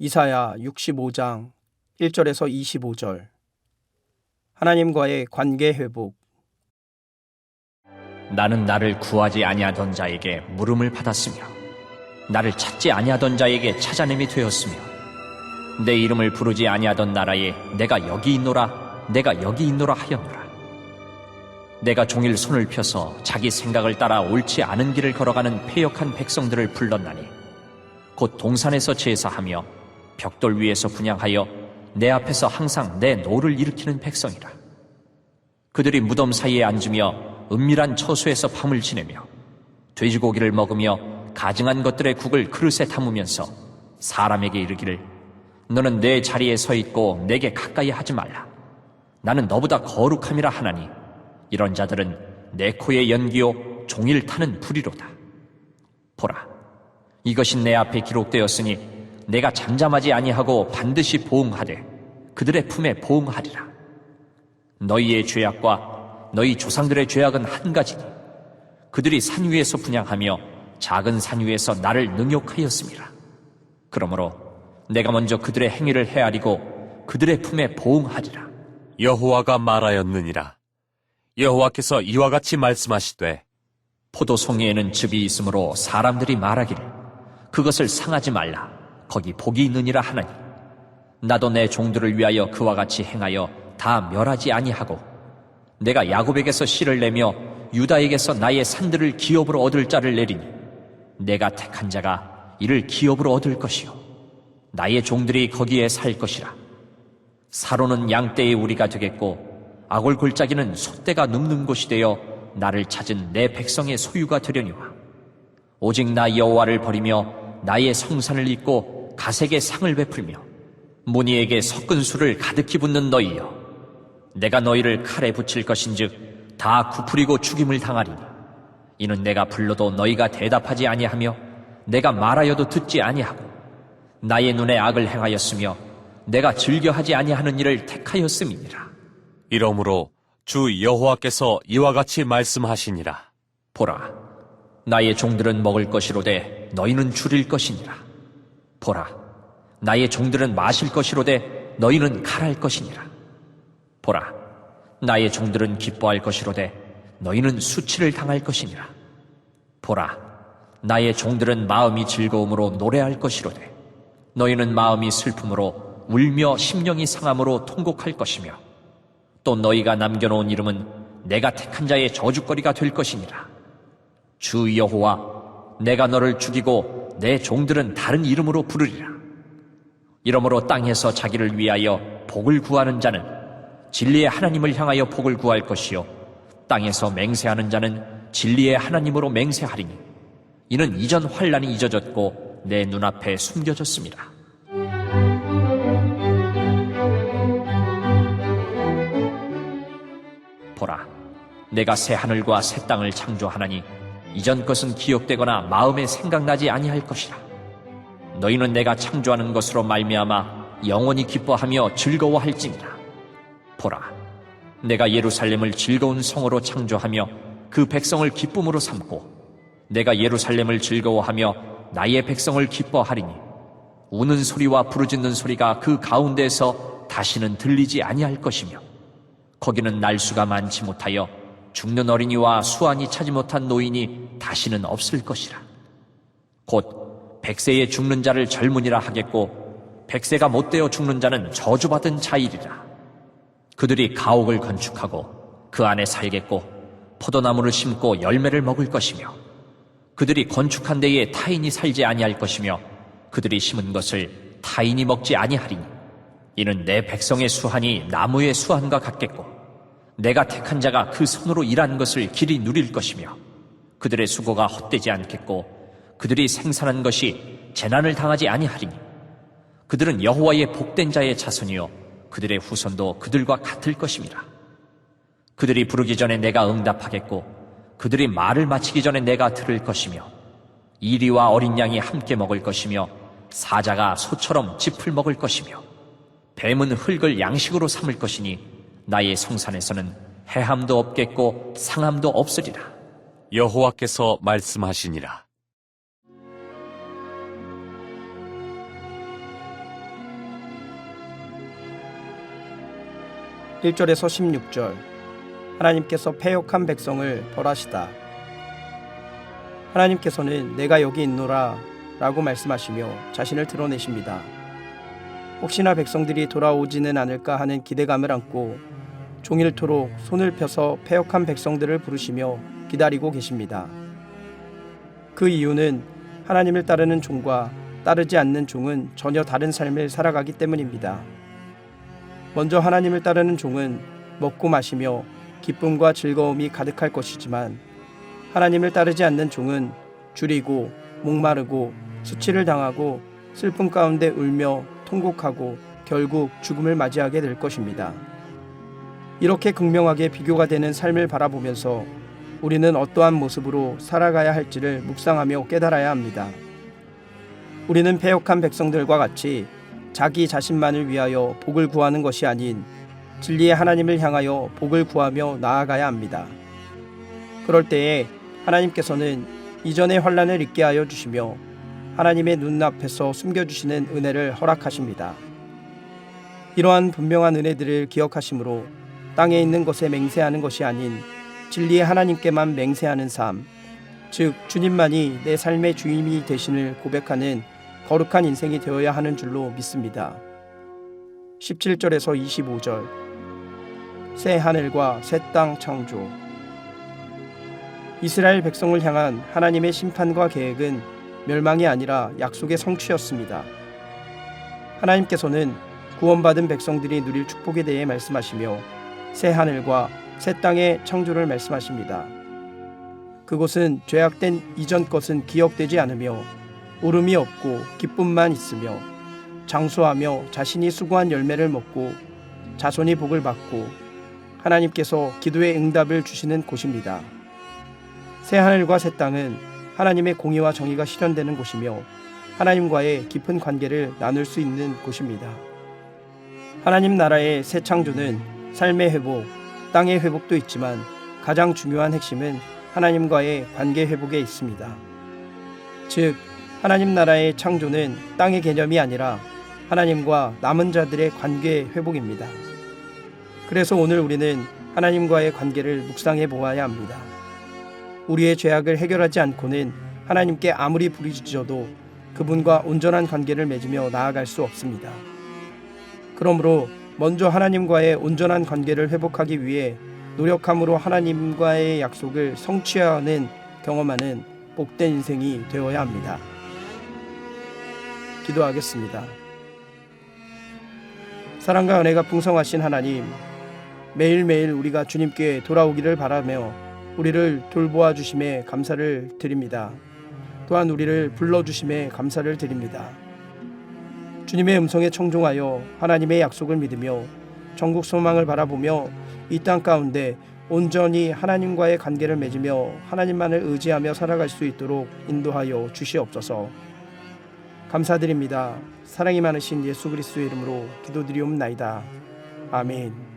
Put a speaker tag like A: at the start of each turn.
A: 이사야 65장 1절에서 25절. 하나님과의 관계 회복.
B: 나는 나를 구하지 아니하던 자에게 물음을 받았으며 나를 찾지 아니하던 자에게 찾아냄이 되었으며 내 이름을 부르지 아니하던 나라에 내가 여기 있노라 내가 여기 있노라 하였노라. 내가 종일 손을 펴서 자기 생각을 따라 옳지 않은 길을 걸어가는 패역한 백성들을 불렀나니 곧 동산에서 제사하며 벽돌 위에서 분양하여 내 앞에서 항상 내 노를 일으키는 백성이라. 그들이 무덤 사이에 앉으며 은밀한 처소에서 밤을 지내며 돼지고기를 먹으며 가증한 것들의 국을 그릇에 담으면서 사람에게 이르기를 너는 내 자리에 서 있고 내게 가까이 하지 말라. 나는 너보다 거룩함이라 하나니 이런 자들은 내 코의 연기요 종일 타는 불이로다. 보라 이것이 내 앞에 기록되었으니 내가 잠잠하지 아니하고 반드시 보응하되 그들의 품에 보응하리라 너희의 죄악과 너희 조상들의 죄악은 한 가지니 그들이 산 위에서 분양하며 작은 산 위에서 나를 능욕하였습니다. 그러므로 내가 먼저 그들의 행위를 헤아리고 그들의 품에 보응하리라.
C: 여호와가 말하였느니라. 여호와께서 이와 같이 말씀하시되
B: 포도송이에는 즙이 있으므로 사람들이 말하기를 그것을 상하지 말라. 거기 복이 있느니라 하나니 나도 내 종들을 위하여 그와 같이 행하여 다 멸하지 아니하고 내가 야곱에게서 씨를 내며 유다에게서 나의 산들을 기업으로 얻을 자를 내리니 내가 택한 자가 이를 기업으로 얻을 것이요 나의 종들이 거기에 살 것이라. 사로는 양떼의 우리가 되겠고 아골 골짜기는 소떼가 눕는 곳이 되어 나를 찾은 내 백성의 소유가 되려니와 오직 나 여호와를 버리며 나의 성산을 잊고 가색의 상을 베풀며 무니에게 섞은 술을 가득히 붓는 너희여 내가 너희를 칼에 붙일 것인즉 다 구부리고 죽임을 당하리니 이는 내가 불러도 너희가 대답하지 아니하며 내가 말하여도 듣지 아니하고 나의 눈에 악을 행하였으며 내가 즐겨하지 아니하는 일을 택하였음이니라
C: 이러므로 주 여호와께서 이와 같이 말씀하시니라.
B: 보라 나의 종들은 먹을 것이로되 너희는 줄일 것이니라 보라 나의 종들은 마실 것이로되 너희는 칼할 것이니라. 보라 나의 종들은 기뻐할 것이로되 너희는 수치를 당할 것이니라. 보라 나의 종들은 마음이 즐거움으로 노래할 것이로되 너희는 마음이 슬픔으로 울며 심령이 상함으로 통곡할 것이며 또 너희가 남겨놓은 이름은 내가 택한 자의 저주거리가 될 것이니라. 주 여호와 내가 너를 죽이고 내 종들은 다른 이름으로 부르리라 이러므로 땅에서 자기를 위하여 복을 구하는 자는 진리의 하나님을 향하여 복을 구할 것이요 땅에서 맹세하는 자는 진리의 하나님으로 맹세하리니 이는 이전 환란이 잊어졌고 내 눈앞에 숨겨졌습니다. 보라, 내가 새 하늘과 새 땅을 창조하나니 이전 것은 기억되거나 마음에 생각나지 아니할 것이라. 너희는 내가 창조하는 것으로 말미암아 영원히 기뻐하며 즐거워할지니라. 보라, 내가 예루살렘을 즐거운 성으로 창조하며 그 백성을 기쁨으로 삼고 내가 예루살렘을 즐거워하며 나의 백성을 기뻐하리니 우는 소리와 부르짖는 소리가 그 가운데에서 다시는 들리지 아니할 것이며 거기는 날수가 많지 못하여 죽는 어린이와 수완이 차지 못한 노인이 다시는 없을 것이라. 곧 백세에 죽는 자를 젊은이라 하겠고 백세가 못되어 죽는 자는 저주받은 자이리라. 그들이 가옥을 건축하고 그 안에 살겠고 포도나무를 심고 열매를 먹을 것이며 그들이 건축한 데에 타인이 살지 아니할 것이며 그들이 심은 것을 타인이 먹지 아니하리니 이는 내 백성의 수한이 나무의 수한과 같겠고 내가 택한 자가 그 손으로 일한 것을 길이 누릴 것이며 그들의 수고가 헛되지 않겠고 그들이 생산한 것이 재난을 당하지 아니하리니 그들은 여호와의 복된 자의 자손이요 그들의 후손도 그들과 같을 것입니다. 그들이 부르기 전에 내가 응답하겠고 그들이 말을 마치기 전에 내가 들을 것이며 이리와 어린 양이 함께 먹을 것이며 사자가 소처럼 짚을 먹을 것이며 뱀은 흙을 양식으로 삼을 것이니 나의 성산에서는 해함도 없겠고 상함도 없으리라.
C: 여호와께서 말씀하시니라.
A: 일절에서 16절 하나님께서 패역한 백성을 벌하시다. 하나님께서는 내가 여기 있노라 라고 말씀하시며 자신을 드러내십니다. 혹시나 백성들이 돌아오지는 않을까 하는 기대감을 안고 종일토록 손을 펴서 패역한 백성들을 부르시며 기다리고 계십니다. 그 이유는 하나님을 따르는 종과 따르지 않는 종은 전혀 다른 삶을 살아가기 때문입니다. 먼저 하나님을 따르는 종은 먹고 마시며 기쁨과 즐거움이 가득할 것이지만 하나님을 따르지 않는 종은 줄이고 목마르고 수치를 당하고 슬픔 가운데 울며 통곡하고 결국 죽음을 맞이하게 될 것입니다. 이렇게 극명하게 비교가 되는 삶을 바라보면서 우리는 어떠한 모습으로 살아가야 할지를 묵상하며 깨달아야 합니다. 우리는 패역한 백성들과 같이 자기 자신만을 위하여 복을 구하는 것이 아닌 진리의 하나님을 향하여 복을 구하며 나아가야 합니다. 그럴 때에 하나님께서는 이전의 환란을 잊게 하여 주시며 하나님의 눈앞에서 숨겨주시는 은혜를 허락하십니다. 이러한 분명한 은혜들을 기억하심으로 땅에 있는 것에 맹세하는 것이 아닌 진리의 하나님께만 맹세하는 삶, 즉 주님만이 내 삶의 주인이 되신을 고백하는 거룩한 인생이 되어야 하는 줄로 믿습니다. 17절에서 25절 새 하늘과 새 땅 창조 이스라엘 백성을 향한 하나님의 심판과 계획은 멸망이 아니라 약속의 성취였습니다. 하나님께서는 구원받은 백성들이 누릴 축복에 대해 말씀하시며 새 하늘과 새 땅의 창조를 말씀하십니다. 그곳은 죄악된 이전 것은 기억되지 않으며 울음이 없고 기쁨만 있으며 장수하며 자신이 수고한 열매를 먹고 자손이 복을 받고 하나님께서 기도의 응답을 주시는 곳입니다. 새 하늘과 새 땅은 하나님의 공의와 정의가 실현되는 곳이며 하나님과의 깊은 관계를 나눌 수 있는 곳입니다. 하나님 나라의 새 창조는 삶의 회복, 땅의 회복도 있지만 가장 중요한 핵심은 하나님과의 관계 회복에 있습니다. 즉, 하나님 나라의 창조는 땅의 개념이 아니라 하나님과 남은 자들의 관계 회복입니다. 그래서 오늘 우리는 하나님과의 관계를 묵상해 보아야 합니다. 우리의 죄악을 해결하지 않고는 하나님께 아무리 부르짖어도 그분과 온전한 관계를 맺으며 나아갈 수 없습니다. 그러므로 먼저 하나님과의 온전한 관계를 회복하기 위해 노력함으로 하나님과의 약속을 성취하는 경험하는 복된 인생이 되어야 합니다. 기도하겠습니다. 사랑과 은혜가 풍성하신 하나님, 매일매일 우리가 주님께 돌아오기를 바라며 우리를 돌보아 주심에 감사를 드립니다. 또한 우리를 불러 주심에 감사를 드립니다. 주님의 음성에 청종하여 하나님의 약속을 믿으며 전국 소망을 바라보며 이 땅 가운데 온전히 하나님과의 관계를 맺으며 하나님만을 의지하며 살아갈 수 있도록 인도하여 주시옵소서. 감사드립니다. 사랑이 많으신 예수 그리스도의 이름으로 기도드리옵나이다. 아멘.